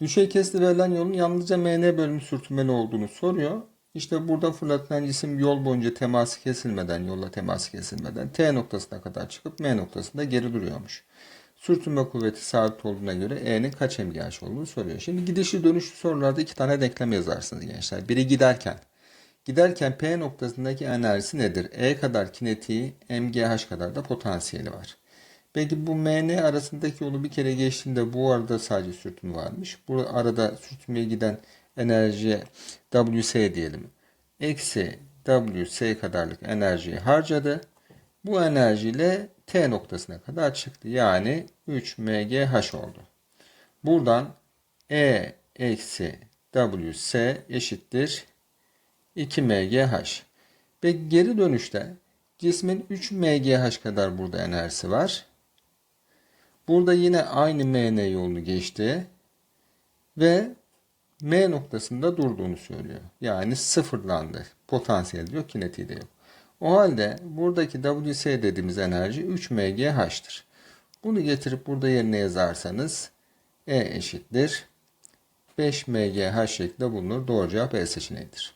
Düşey kesiti verilen yolun yalnızca MN bölümü sürtünmeli olduğunu soruyor. İşte burada fırlatılan cisim yol boyunca teması kesilmeden, yolla teması kesilmeden T noktasına kadar çıkıp M noktasında geri duruyormuş. Sürtünme kuvveti sabit olduğuna göre E'nin kaç MGH olduğunu soruyor. Şimdi gidişli dönüşlü sorularda iki tane denklem yazarsınız gençler. Biri giderken. Giderken P noktasındaki enerjisi nedir? E kadar kinetiği, MGH kadar da potansiyeli var. Peki bu MN arasındaki yolu bir kere geçtiğinde bu arada sadece sürtünme varmış. Bu arada sürtünmeye giden enerjiye WS diyelim. Eksi WS kadarlık enerjiyi harcadı. Bu enerjiyle T noktasına kadar çıktı. Yani 3 MGH oldu. Buradan E eksi WS eşittir 2 MGH. Ve geri dönüşte cismin 3 MGH kadar burada enerjisi var. Burada yine aynı MN yolunu geçti ve M noktasında durduğunu söylüyor. Yani sıfırlandı. Potansiyel diyor, kinetiği de yok. O halde buradaki WS dediğimiz enerji 3 MGH'tır. Bunu getirip burada yerine yazarsanız E eşittir 5 MGH şeklinde bulunur. Doğru cevap E seçeneğidir.